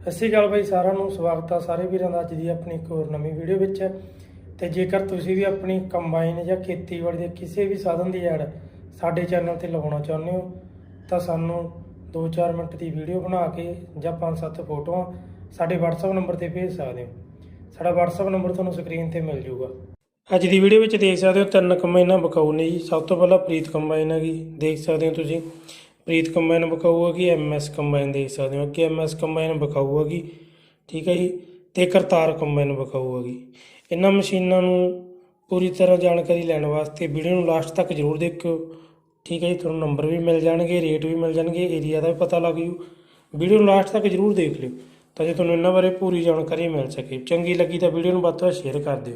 ਸਤਿ ਸ਼੍ਰੀ ਅਕਾਲ ਬਾਈ, ਸਾਰਿਆਂ ਨੂੰ ਸਵਾਗਤ ਆ ਸਾਰੇ ਵੀਰਾਂ ਦਾ ਅੱਜ ਦੀ ਆਪਣੀ ਇੱਕ ਹੋਰ ਨਵੀਂ ਵੀਡੀਓ ਵਿੱਚ। ਤੇ ਜੇਕਰ ਤੁਸੀਂ ਵੀ ਆਪਣੀ ਕੰਬਾਈਨ ਜਾਂ ਖੇਤੀਬਾੜੀ ਦੇ ਕਿਸੇ ਵੀ ਸਾਧਨ ਦੀ ਐਡ ਸਾਡੇ ਚੈਨਲ ਤੇ ਲਗਾਉਣਾ ਚਾਹੁੰਦੇ ਹੋ, ਤਾਂ ਸਾਨੂੰ 2-4 ਮਿੰਟ ਦੀ ਵੀਡੀਓ ਬਣਾ ਕੇ ਜਾਂ 5-7 ਫੋਟੋਆਂ ਸਾਡੇ WhatsApp ਨੰਬਰ ਤੇ ਭੇਜ ਸਕਦੇ ਹੋ। ਸਾਡਾ WhatsApp ਨੰਬਰ ਤੁਹਾਨੂੰ ਸਕਰੀਨ ਤੇ ਮਿਲ ਜਾਊਗਾ। ਅੱਜ ਦੀ ਵੀਡੀਓ ਵਿੱਚ ਦੇਖ ਸਕਦੇ ਹੋ ਤਿੰਨ ਕੰਬਾਈਨਾਂ ਬਕਾਊ ਨੇ ਜੀ। ਸਭ ਤੋਂ ਪਹਿਲਾਂ ਪ੍ਰੀਤ ਕੰਬਾਈਨ ਹੈਗੀ ਦੇਖ ਸਕਦੇ ਹੋ ਤੁਸੀਂ। ਪ੍ਰੀਤ ਕੰਬਾਈਨ ਬਕਾਊ ਹੈਗੀ ਐਮਐਸ ਕੰਬਾਈਨ ਦੇਖ ਸਕਦੇ ਹੋ ਅੱਗੇ ਐਮਐਸ ਕੰਬਾਈਨ ਬਕਾਊ ਹੈਗੀ ਠੀਕ ਹੈ ਜੀ, ਤੇ ਕਰਤਾਰ ਕੰਬਾਈਨ ਬਕਾਊ ਹੈਗੀ ਇਹਨਾਂ ਮਸ਼ੀਨਾਂ ਨੂੰ ਪੂਰੀ ਤਰ੍ਹਾਂ ਜਾਣਕਾਰੀ ਲੈਣ ਵਾਸਤੇ ਵੀਡੀਓ ਨੂੰ ਲਾਸਟ ਤੱਕ ਜ਼ਰੂਰ ਦੇਖਿਓ, ਠੀਕ ਹੈ ਜੀ, ਤੁਹਾਨੂੰ ਨੰਬਰ ਵੀ ਮਿਲ ਜਾਣਗੇ ਰੇਟ ਵੀ ਮਿਲ ਜਾਣਗੇ ਏਰੀਆ ਦਾ ਵੀ ਪਤਾ ਲੱਗ ਜੂ। ਵੀਡੀਓ ਨੂੰ ਲਾਸਟ ਤੱਕ ਜ਼ਰੂਰ ਦੇਖ ਲਿਓ, ਤਾਂ ਜੇ ਤੁਹਾਨੂੰ ਇਹਨਾਂ ਬਾਰੇ ਪੂਰੀ ਜਾਣਕਾਰੀ ਮਿਲ ਸਕੇ। ਚੰਗੀ ਲੱਗੀ ਤਾਂ ਵੀਡੀਓ ਨੂੰ ਵੱਧ ਤੋਂ ਵੱਧ ਸ਼ੇਅਰ ਕਰ ਦਿਓ।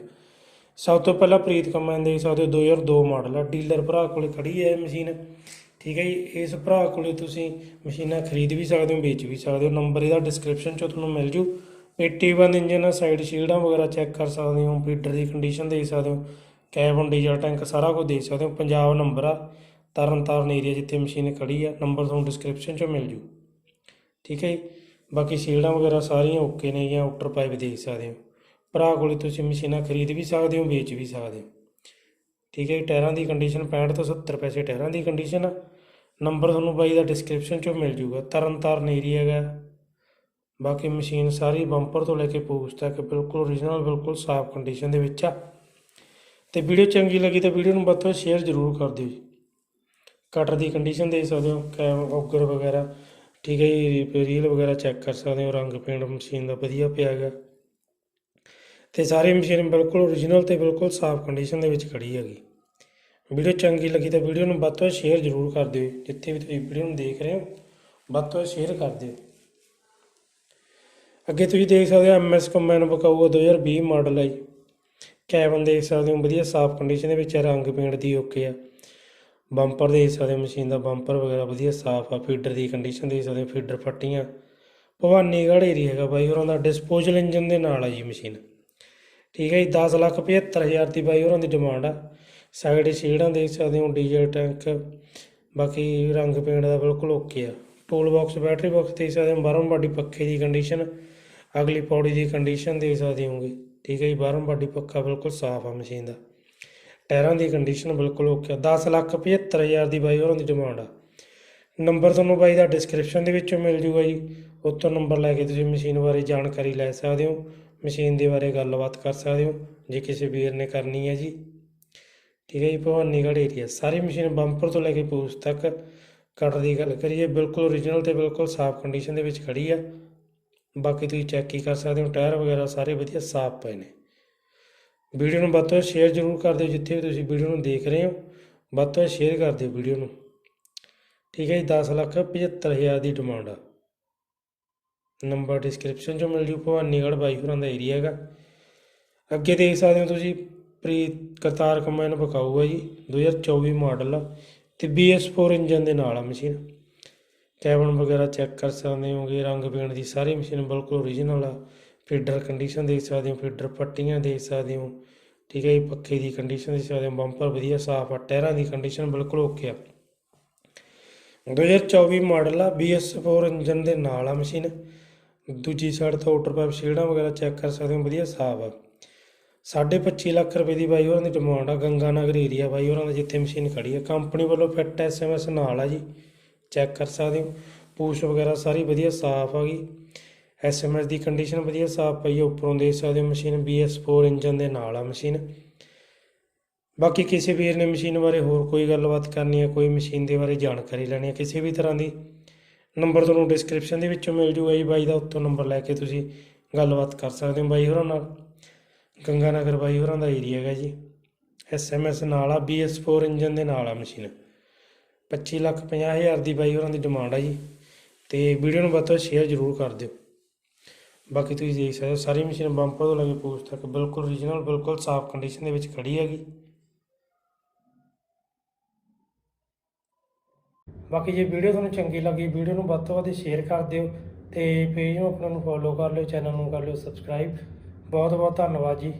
ਸਭ ਤੋਂ ਪਹਿਲਾਂ ਪ੍ਰੀਤ ਕੰਬਾਈਨ ਦੇਖ ਸਕਦੇ ਹੋ 2002 ਮਾਡਲ ਆ, ਡੀਲਰ ਭਰਾ ਕੋਲੇ ਖੜੀ ਹੈ ਇਹ ਮਸ਼ੀਨ। ਠੀਕ ਹੈ ਜੀ ਇਸ ਭਰਾ ਕੋਲੇ ਤੁਸੀਂ ਮਸ਼ੀਨਾਂ ਖਰੀਦ ਵੀ ਸਕਦੇ ਹੋ ਵੇਚ ਵੀ ਸਕਦੇ ਹੋ ਨੰਬਰ ਇਹਦਾ ਡਿਸਕ੍ਰਿਪਸ਼ਨ 'ਚ ਤੁਹਾਨੂੰ ਮਿਲ ਜੂ। 81 ਇੰਜਨ ਸਾਈਡ ਸ਼ੀਲਡਾਂ ਵਗੈਰਾ ਚੈੱਕ ਕਰ ਸਕਦੇ ਹੋ ਫੀਡਰ ਦੀ ਕੰਡੀਸ਼ਨ ਦੇਖ ਸਕਦੇ ਹੋ ਕੈਬਨ ਡੀਜ਼ਲ ਟੈਂਕ ਸਾਰਾ ਕੁਝ ਦੇਖ ਸਕਦੇ ਹੋ ਪੰਜਾਬ ਨੰਬਰ ਆ ਤਰਨ ਤਾਰਨ ਏਰੀਆ ਜਿੱਥੇ ਮਸ਼ੀਨ ਖੜੀ ਆ ਨੰਬਰ ਤੁਹਾਨੂੰ ਡਿਸਕ੍ਰਿਪਸ਼ਨ 'ਚ ਮਿਲ ਜੂ। ਠੀਕ ਹੈ ਜੀ ਬਾਕੀ ਸ਼ੀਲਡਾਂ ਵਗੈਰਾ ਸਾਰੀਆਂ ਓਕੇ ਨੇ ਜਾਂ ਆਊਟਰ ਪਾਈਪ ਦੇਖ ਸਕਦੇ ਹੋ। ਭਰਾ ਕੋਲੇ ਤੁਸੀਂ ਮਸ਼ੀਨਾਂ ਖਰੀਦ ਵੀ ਸਕਦੇ ਹੋ ਵੇਚ ਵੀ ਸਕਦੇ ਹੋ। ਠੀਕ ਹੈ ਜੀ, ਟਾਇਰਾਂ ਦੀ ਕੰਡੀਸ਼ਨ 65 ਤੋਂ 70 ਪੈਸੇ ਟਾਇਰਾਂ ਦੀ ਕੰਡੀਸ਼ਨ ਆ ਨੰਬਰ ਤੁਹਾਨੂੰ ਬਾਈ ਦਾ ਡਿਸਕ੍ਰਿਪਸ਼ਨ 'ਚੋਂ ਮਿਲ ਜੂਗਾ। ਤਰਨ ਤਾਰਨ ਏਰੀਆ ਹੈਗਾ। ਬਾਕੀ ਮਸ਼ੀਨ ਸਾਰੀ ਬੰਪਰ ਤੋਂ ਲੈ ਕੇ ਪੂਛ ਤੱਕ ਬਿਲਕੁਲ ਓਰੀਜਨਲ ਬਿਲਕੁਲ ਸਾਫ਼ ਕੰਡੀਸ਼ਨ ਦੇ ਵਿੱਚ ਆ। ਤੇ ਵੀਡੀਓ ਚੰਗੀ ਲੱਗੀ ਤਾਂ ਵੀਡੀਓ ਨੂੰ ਵੱਧ ਤੋਂ ਸ਼ੇਅਰ ਜ਼ਰੂਰ ਕਰ ਦਿਓ ਜੀ। ਕਟਰ ਦੀ ਕੰਡੀਸ਼ਨ ਦੇ ਸਕਦੇ ਹੋ ਕੈਮ ਔਗਰ ਵਗੈਰਾ। ਠੀਕ ਹੈ ਜੀ ਰੀਲ ਵਗੈਰਾ ਚੈੱਕ ਕਰ ਸਕਦੇ ਹੋ, ਰੰਗ ਪੇਂਟ ਮਸ਼ੀਨ ਦਾ ਵਧੀਆ ਪਿਆ ਹੈਗਾ। ਤੇ ਸਾਰੀ ਮਸ਼ੀਨ ਬਿਲਕੁਲ ਓਰੀਜਨਲ ਤੇ ਬਿਲਕੁਲ ਸਾਫ਼ ਕੰਡੀਸ਼ਨ ਦੇ ਵਿੱਚ ਖੜੀ ਹੈਗੀ। ਵੀਡੀਓ ਚੰਗੀ ਲੱਗੀ ਤਾਂ ਵੀਡੀਓ ਨੂੰ ਵੱਧ ਤੋਂ ਵੱਧ ਸ਼ੇਅਰ ਜ਼ਰੂਰ ਕਰ ਦਿਓ। ਜਿੱਥੇ ਵੀ ਤੁਸੀਂ ਵੀਡੀਓ ਨੂੰ ਦੇਖ ਰਹੇ ਹੋ ਵੱਧ ਤੋਂ ਵੱਧ ਸ਼ੇਅਰ ਕਰ ਦਿਓ। ਅੱਗੇ ਤੁਸੀਂ ਦੇਖ ਸਕਦੇ ਹੋ ਐਮਐਸ ਕੰਬਾਈਨ ਬਕਾਊ 2020 ਮਾਡਲ ਹੈ ਜੀ ਕੈਬਨ ਦੇਖ ਸਕਦੇ ਹੋ ਵਧੀਆ ਸਾਫ਼ ਕੰਡੀਸ਼ਨ ਦੇ ਵਿੱਚ ਹੈ, ਰੰਗ ਪੇਂਟ ਦੀ ਓਕੇ ਆ। ਬੰਪਰ ਦੇਖ ਸਕਦੇ ਹੋ ਮਸ਼ੀਨ ਦਾ ਬੰਪਰ ਵਗੈਰਾ ਵਧੀਆ ਸਾਫ਼ ਆ ਫੀਡਰ ਦੀ ਕੰਡੀਸ਼ਨ ਦੇਖ ਸਕਦੇ ਹੋ ਫੀਡਰ ਫੱਟੀਆਂ। ਭਵਾਨੀਗੜ੍ਹ ਏਰੀਆ ਹੈਗਾ ਬਾਈ ਹੋਰਾਂ ਦਾ ਡਿਸਪੋਜ਼ਲ ਇੰਜਨ ਦੇ ਨਾਲ ਆ ਜੀ ਮਸ਼ੀਨ ਠੀਕ ਹੈ ਜੀ 10 ਲੱਖ 75 ਹਜ਼ਾਰ ਦੀ ਬਾਈ ਹੋਰਾਂ ਦੀ ਡਿਮਾਂਡ ਆ। ਸਾਈਡ ਸ਼ੀਲਡਾਂ ਦੇਖ ਸਕਦੇ ਹੋ, ਡੀਜ਼ਲ ਟੈਂਕ, ਬਾਕੀ ਰੰਗ ਪੇਂਟ ਦਾ ਬਿਲਕੁਲ ਓਕੇ ਆ। ਟੂਲ ਬਾਕਸ ਬੈਟਰੀ ਬਾਕਸ ਦੇਖ ਸਕਦੇ ਹੋ, ਬਾਹਰੋਂ ਬਾਡੀ ਪੱਖੇ ਦੀ ਕੰਡੀਸ਼ਨ ਅਗਲੀ ਪੌੜੀ ਦੀ ਕੰਡੀਸ਼ਨ ਦੇਖ ਸਕਦੇ ਹੋਗੇ। ਠੀਕ ਹੈ ਜੀ, ਬਾਹਰੋਂ ਬਾਡੀ ਪੱਖਾ ਬਿਲਕੁਲ ਸਾਫ਼ ਆ ਮਸ਼ੀਨ ਦਾ। ਟਾਇਰਾਂ ਦੀ ਕੰਡੀਸ਼ਨ ਬਿਲਕੁਲ ਓਕੇ ਆ। 10 ਲੱਖ 75 ਹਜ਼ਾਰ ਦੀ ਬਾਈ ਹੋਰਾਂ ਦੀ ਡਿਮਾਂਡ ਆ। ਨੰਬਰ ਤੁਹਾਨੂੰ ਬਾਈ ਦਾ ਡਿਸਕ੍ਰਿਪਸ਼ਨ ਦੇ ਵਿੱਚੋਂ ਮਿਲ ਜੂਗਾ ਜੀ। ਉੱਥੋਂ ਨੰਬਰ ਲੈ ਕੇ ਤੁਸੀਂ ਮਸ਼ੀਨ ਬਾਰੇ ਜਾਣਕਾਰੀ ਲੈ ਸਕਦੇ ਹੋ। ਮਸ਼ੀਨ ਦੇ ਬਾਰੇ ਗੱਲਬਾਤ ਕਰ ਸਕਦੇ ਹੋ, ਜੇ ਕਿਸੇ ਵੀਰ ਨੇ ਕਰਨੀ ਹੈ ਜੀ। ਠੀਕ ਹੈ ਜੀ ਭਵਾਨੀਗੜ੍ਹ ਏਰੀਆ। ਸਾਰੀ ਮਸ਼ੀਨ ਬੰਪਰ ਤੋਂ ਲੈ ਕੇ ਪੂਛ ਤੱਕ ਕਟਰ ਦੀ ਗੱਲ ਕਰੀਏ, ਬਿਲਕੁਲ ਓਰੀਜਨਲ ਤੇ ਬਿਲਕੁਲ ਸਾਫ਼ ਕੰਡੀਸ਼ਨ ਦੇ ਵਿੱਚ ਖੜੀ ਆ। ਬਾਕੀ ਤੁਸੀਂ ਚੈੱਕ ਹੀ ਕਰ ਸਕਦੇ ਹੋ, ਟਾਇਰ ਵਗੈਰਾ ਸਾਰੇ ਵਧੀਆ ਸਾਫ਼ ਪਏ ਨੇ। ਵੀਡੀਓ ਨੂੰ ਵੱਧ ਤੋਂ ਵੱਧ ਸ਼ੇਅਰ ਜ਼ਰੂਰ ਕਰ ਦਿਓ, ਜਿੱਥੇ ਵੀ ਤੁਸੀਂ ਵੀਡੀਓ ਨੂੰ ਦੇਖ ਰਹੇ ਹੋ। ਵੱਧ ਤੋਂ ਵੱਧ ਸ਼ੇਅਰ ਕਰ ਦਿਓ ਵੀਡੀਓ ਨੂੰ। ਠੀਕ ਹੈ ਜੀ 10 ਲੱਖ 75 ਹਜ਼ਾਰ ਦੀ ਡਿਮਾਂਡ ਆ। ਨੰਬਰ ਡਿਸਕ੍ਰਿਪਸ਼ਨ 'ਚੋਂ ਮਿਲ ਜੂ ਭਵਾਨੀਗੜ੍ਹ ਬਾਈ ਹੋਰਾਂ ਦਾ ਏਰੀਆ ਹੈਗਾ। ਅੱਗੇ ਦੇਖ ਸਕਦੇ ਹੋ ਤੁਸੀਂ ਪ੍ਰੀਤ ਕਰਤਾਰ ਕੰਬਾਈਨ ਬਕਾਊ ਹੈ ਜੀ 2024 ਮਾਡਲ ਆ ਤੇ BS4 ਇੰਜਨ ਦੇ ਨਾਲ ਆ ਮਸ਼ੀਨ ਕੈਬਨ ਵਗੈਰਾ ਚੈੱਕ ਕਰ ਸਕਦੇ ਹੋਗੇ, ਰੰਗ ਪੇਂਟ ਦੀ ਸਾਰੀ ਮਸ਼ੀਨ ਬਿਲਕੁਲ ਓਰੀਜਨਲ ਆ। ਫੀਡਰ ਕੰਡੀਸ਼ਨ ਦੇਖ ਸਕਦੇ ਹੋ ਫੀਡਰ ਪੱਟੀਆਂ ਦੇਖ ਸਕਦੇ ਹੋ। ਠੀਕ ਹੈ ਜੀ, ਪੱਖੇ ਦੀ ਕੰਡੀਸ਼ਨ ਦੇਖ ਸਕਦੇ ਹੋ ਬੰਪਰ ਵਧੀਆ ਸਾਫ਼ ਆ, ਟਾਇਰਾਂ ਦੀ ਕੰਡੀਸ਼ਨ ਬਿਲਕੁਲ ਓਕੇ ਆ। 2024 ਮਾਡਲ ਆ BS4 ਇੰਜਨ ਦੇ ਨਾਲ ਆ ਮਸ਼ੀਨ ਦੂਜੀ ਸਾਈਡ ਤੋਂ ਆਊਟਰ ਪਾਈਪ ਸ਼ੀਲਡਾਂ ਵਗੈਰਾ ਚੈੱਕ ਕਰ ਸਕਦੇ ਹੋ, ਵਧੀਆ ਸਾਫ਼ ਆ। 25 ਲੱਖ ਰੁਪਏ ਦੀ ਬਾਈ ਹੋਰਾਂ ਦੀ ਡਿਮਾਂਡ ਆ, ਗੰਗਾ ਨਗਰ ਏਰੀਆ ਬਾਈ ਹੋਰਾਂ ਦਾ ਜਿੱਥੇ ਮਸ਼ੀਨ ਖੜੀ ਆ। ਕੰਪਨੀ ਵੱਲੋਂ ਫਿੱਟ ਐਸਐਮਐਸ ਨਾਲ ਆ ਜੀ ਚੈੱਕ ਕਰ ਸਕਦੇ ਹੋ। ਪੂਛ ਵਗੈਰਾ ਸਾਰੀ ਵਧੀਆ ਸਾਫ਼ ਆ ਗਈ। ਐਸਐਮਐਸ ਦੀ ਕੰਡੀਸ਼ਨ ਵਧੀਆ ਸਾਫ਼ ਪਈ ਆ, ਉੱਪਰੋਂ ਦੇਖ ਸਕਦੇ ਹੋ ਮਸ਼ੀਨ BS4 ਇੰਜਨ ਦੇ ਨਾਲ ਆ ਮਸ਼ੀਨ ਬਾਕੀ ਕਿਸੇ ਵੀਰ ਨੇ ਮਸ਼ੀਨ ਬਾਰੇ ਹੋਰ ਕੋਈ ਗੱਲਬਾਤ ਕਰਨੀ ਹੈ ਕੋਈ ਮਸ਼ੀਨ ਦੇ ਬਾਰੇ ਜਾਣਕਾਰੀ ਲੈਣੀ ਹੈ ਕਿਸੇ ਵੀ ਤਰ੍ਹਾਂ ਦੀ ਨੰਬਰ ਤੁਹਾਨੂੰ ਡਿਸਕ੍ਰਿਪਸ਼ਨ ਦੇ ਵਿੱਚੋਂ ਮਿਲ ਜੂਗਾ ਜੀ। ਬਾਈ ਦਾ ਉੱਤੋਂ ਨੰਬਰ ਲੈ ਕੇ ਤੁਸੀਂ ਗੱਲਬਾਤ ਕਰ ਸਕਦੇ ਹੋ ਬਾਈ ਹੋਰਾਂ ਨਾਲ। ਗੰਗਾ ਨਗਰ ਬਾਈ ਹੋਰਾਂ ਦਾ ਏਰੀਆ ਹੈਗਾ ਜੀ। ਐਸਐਮਐਸ ਨਾਲ ਆ BS4 ਇੰਜਨ ਦੇ ਨਾਲ ਆ ਮਸ਼ੀਨ 25 ਲੱਖ 50 ਹਜ਼ਾਰ ਦੀ ਬਾਈ ਹੋਰਾਂ ਦੀ ਡਿਮਾਂਡ ਆ ਜੀ। ਤੇ ਵੀਡੀਓ ਨੂੰ ਵੱਧ ਤੋਂ ਵੱਧ ਸ਼ੇਅਰ ਜ਼ਰੂਰ ਕਰ ਦਿਓ। ਬਾਕੀ ਤੁਸੀਂ ਦੇਖ ਸਕਦੇ ਹੋ, ਸਾਰੀ ਮਸ਼ੀਨ ਬੰਪਰ ਤੋਂ ਲੈ ਕੇ ਪੋਸਟ ਤੱਕ ਬਿਲਕੁਲ ਓਰੀਜਨਲ ਬਿਲਕੁਲ ਸਾਫ਼ ਕੰਡੀਸ਼ਨ ਦੇ ਵਿੱਚ ਖੜੀ ਹੈਗੀ। ਬਾਕੀ ਜੇ ਵੀਡੀਓ ਤੁਹਾਨੂੰ ਚੰਗੀ ਲੱਗੀ, ਵੀਡੀਓ ਨੂੰ ਵੱਧ ਤੋਂ ਵੱਧ ਸ਼ੇਅਰ ਕਰ ਦਿਓ। ਤੇ ਪੇਜ ਨੂੰ ਆਪਣਾ ਨੂੰ ਫੋਲੋ ਕਰ ਲਿਓ ਚੈਨਲ ਨੂੰ ਕਰ ਲਿਓ ਸਬਸਕ੍ਰਾਈਬ ਬਹੁਤ ਬਹੁਤ ਧੰਨਵਾਦ ਜੀ।